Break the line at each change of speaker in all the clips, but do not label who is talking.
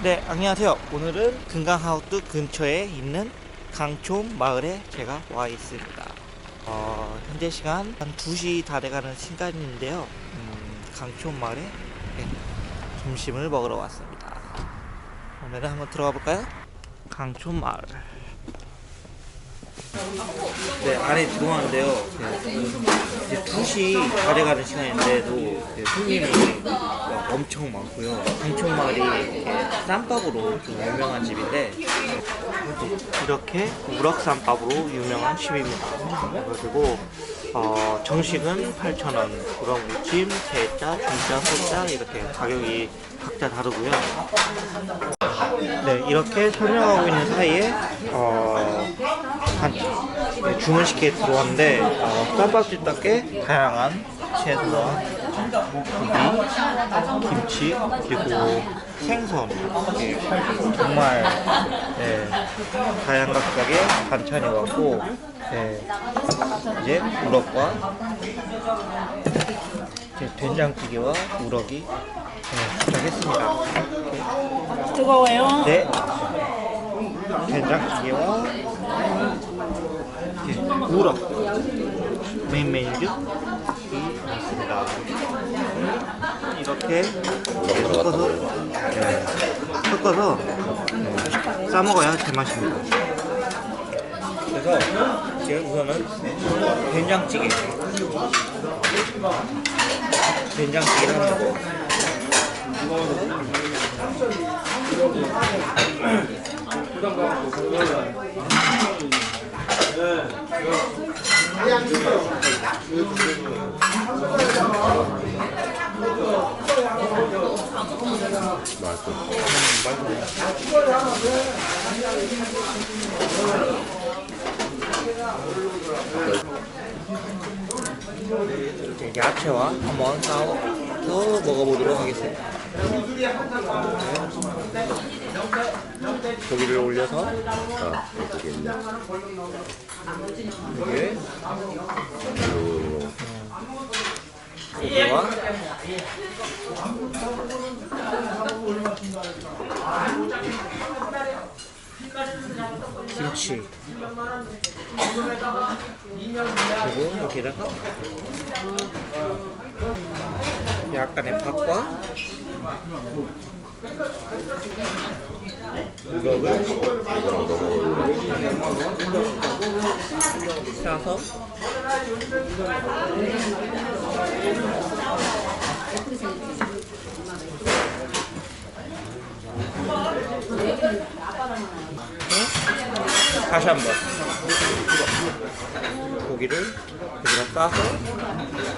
네, 안녕하세요. 오늘은 금강하우스 근처에 있는 강촌 마을에 제가 와 있습니다. 어, 현재 시간 한 2시 다 돼가는 시간인데요. 음, 강촌 마을에 네, 점심을 먹으러 왔습니다. 그러면 한번 들어가 볼까요? 강촌 마을. 네, 안에 들어왔는데요. 네, 이제 2시 다 돼가는 시간인데도 네, 손님이 막 엄청 많고요. 강촌마을이 쌈밥으로 좀 유명한 집인데 이렇게 우럭쌈밥으로 유명한 집입니다. 그래가지고 어, 정식은 8,000원, 우럭 무침, 대짜, 중짜, 소짜 이렇게 가격이 각자 다르고요. 네, 이렇게 설명하고 있는 사이에 어, 한, 네, 주문시키게 들어왔는데 어, 쌈밥집 답게 다양한 채소와 고기, 김치 그리고 생선 이렇게 정말 네, 다양한 각각의 반찬이 왔고 네, 이제 우럭과 이제 된장찌개와 우럭이 네, 도착했습니다.
뜨거워요?
네. 된장찌개와 이렇게 우럭 메인 메뉴이 있습니다. 이렇게 섞어서 네, 섞어서 네, 싸 먹어야 제맛입니다. 그래서 지금 우선은 된장찌개 된장찌개를 한번 먹어. 이제 야채와 한번 싸워서 먹어보도록 하겠습니다. 고기를 올려서
아, 여기 있네. 요,
고기와 김치 그리고 여기다가 약간의 밥과 네? 다시 한번 고기를 여기다 싸서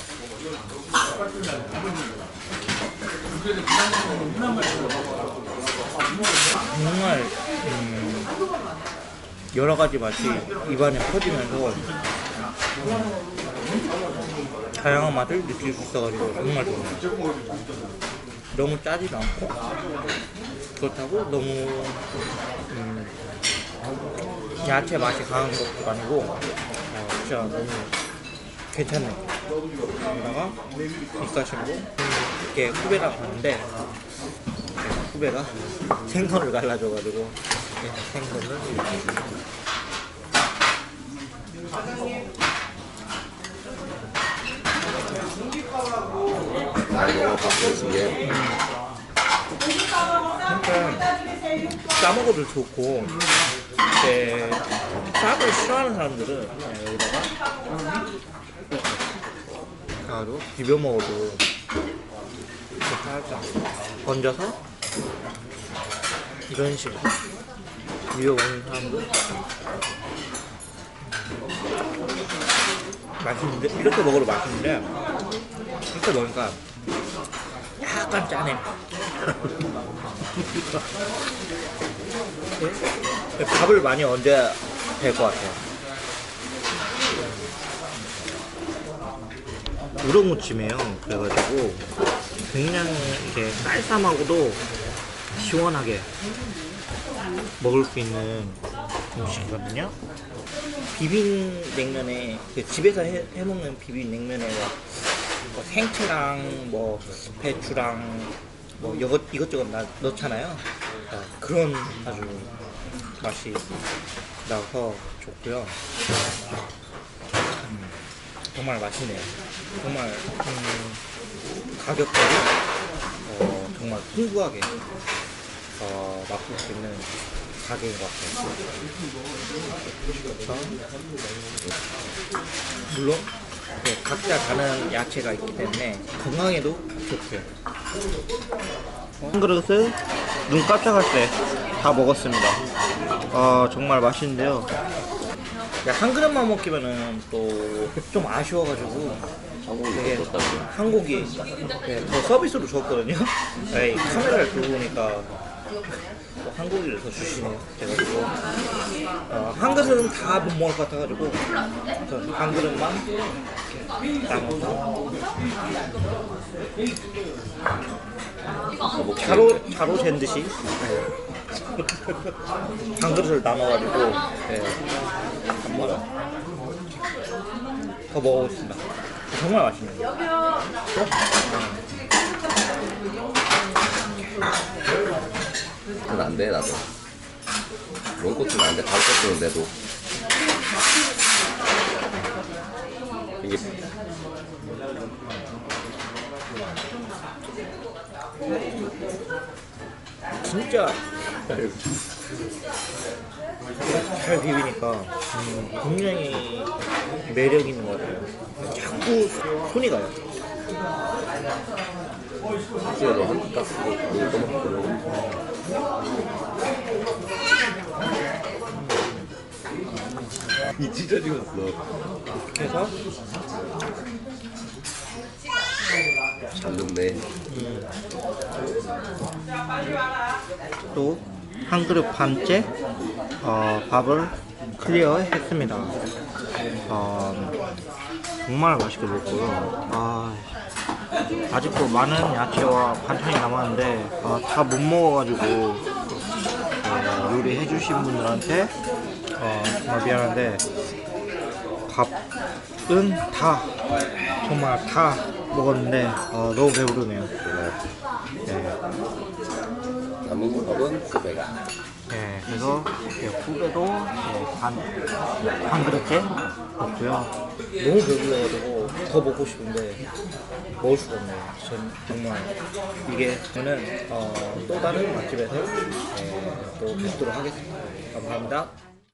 정말 음, 여러 가지 맛이 입안에 퍼지면서 음, 다양한 맛을 느낄 수 있어가지고 정말 좋네요. 너무 짜지도 않고 그렇다고 너무 음, 야채 맛이 강한 것도 아니고 어, 진짜 너무 괜찮네요. 여기다가 입가심으로 이렇게 후배랑 봤는데 후배가 생선을 갈라줘가지고 네, 생선을
이거 바꾸시게.
그러니까 싸먹어도 좋고 이제 쌈을 싫어하는 사람들은 여기다가 가루 비벼 먹어도 살짝 얹어서 이런 식으로 비벼 먹는 사람들 맛있는데 이렇게 먹어도 맛있는데 이렇게 먹으니까 약간 짜네 네? 밥을 많이 얹어야 될 것 같아요. 우럭무침이에요. 그래가지고 굉장히 이게 쌀쌀하고도 시원하게 먹을 수 있는 음식이거든요. 비빔 냉면에 그 집에서 해, 해 먹는 비빔 냉면에 뭐 생채랑 뭐 배추랑 뭐 이것 이것저것 나, 넣잖아요. 어, 그런 아주 맛이 나서 좋고요. 음, 정말 맛있네요. 정말 음, 가격대도 어, 정말 풍부하게 어, 맛볼 수 있는 가게인 것 같아요. 물론 네, 각자 다른 야채가 있기 때문에 건강에도 좋고요. 한 그릇을 눈 깜짝할 때 다 먹었습니다. 아 정말 맛있는데요. 야, 한 그릇만 먹기면은 또 좀 아쉬워가지고
한국이
되게
더 좋다고.
한국이 네, 더 서비스로 줬거든요. 네, 카메라를 들고 보니까 또 한국이를 더 주시네요. 그래가지고 어, 한 그릇은 다 못 먹을 것 같아가지고 한 그릇만 이렇게 나눠서 자로 자로 잰 듯이 네. 한 그릇을 나눠가지고 네, 한번 더 먹어보겠습니다. 정말 맛있네요.
그건 안 돼, 나도. 롱코트는 안 돼, 다른 코트는 돼도. 이게
진짜 잘 비비니까 음, 굉장히 매력 있는 것 같아요. 자꾸 손이 가요.
이 진짜 찍었어.
그래서
잘 눕네.
또 한 그릇 반째 어, 밥을 클리어 했습니다. 어, 정말 맛있게 먹고요. 아, 아직도 많은 야채와 반찬이 남았는데 어, 다못 먹어가지고 어, 요리해 주신 분들한테 어, 정말 미안한데 밥은 다 정말 다 먹었는데 어, 너무 배부르네요. 네.
남은 밥은 후배가.
네, 그래서 예, 후배도 예, 반, 한 그릇째 먹고요. 너무 배불러가지고 더 먹고 싶은데 먹을 수가 없네요. 전 정말 이게 저는 어, 또 다른 맛집에서 예, 또 뵙도록 하겠습니다. 감사합니다.